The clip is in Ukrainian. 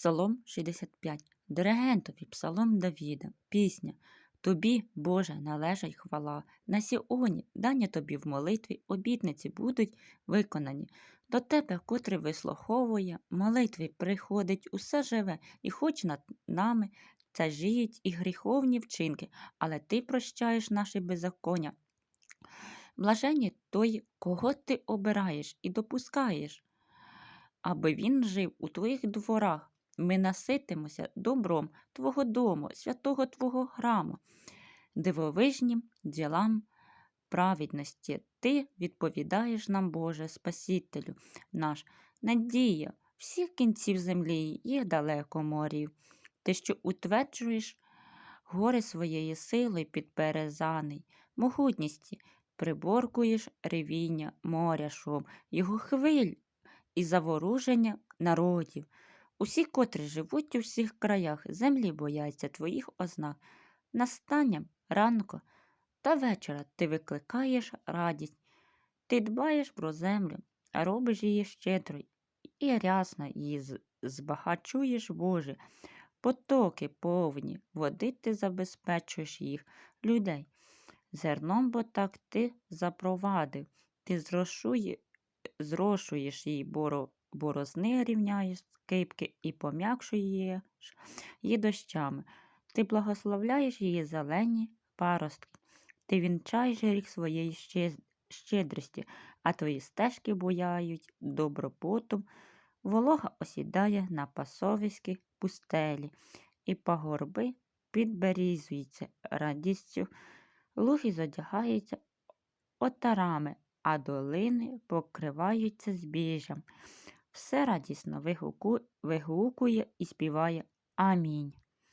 Псалом 65. Диригентові Псалом Давіда. Пісня. Тобі, Боже, належать хвала. На Сіоні, дані тобі в молитві, обітниці будуть виконані. До тебе, котрий вислуховує, молитві приходить усе живе, і хоч над нами тяжіють і гріховні вчинки, але ти прощаєш наші беззаконня. Блаженні той, кого ти обираєш і допускаєш, аби він жив у твоїх дворах. Ми наситимося добром Твого дому, святого Твого храму, дивовижнім ділам праведності. Ти відповідаєш нам, Боже, Спасителю наш, надія всіх кінців землі, їх далеко морів. Ти, що утверджуєш гори своєї сили підперезаний, могутністі, приборкуєш ревіння моря шум, його хвиль і заворуження народів. Усі, котрі живуть у всіх краях, землі бояться твоїх ознак. Настанням ранку та вечора ти викликаєш радість. Ти дбаєш про землю, робиш її щедрою, і рясно її збагачуєш, Боже. Потоки повні, води ти забезпечуєш їх, людей. Зерном, бо так ти запровадив, ти зрошує, зрошуєш її боро, борозни, рівняєш скипки і пом'якшуєш її дощами. Ти благословляєш її зелені паростки, ти вінчаєш рік своєї ще- щедрості, а твої стежки буяють добробутом, волога осідає на пасовиські пустелі, і пагорби підберізуються радістю, луги задягаються отарами, а долини покриваються збіжжям. Все радісно вигуку- вигукує і співає Амінь.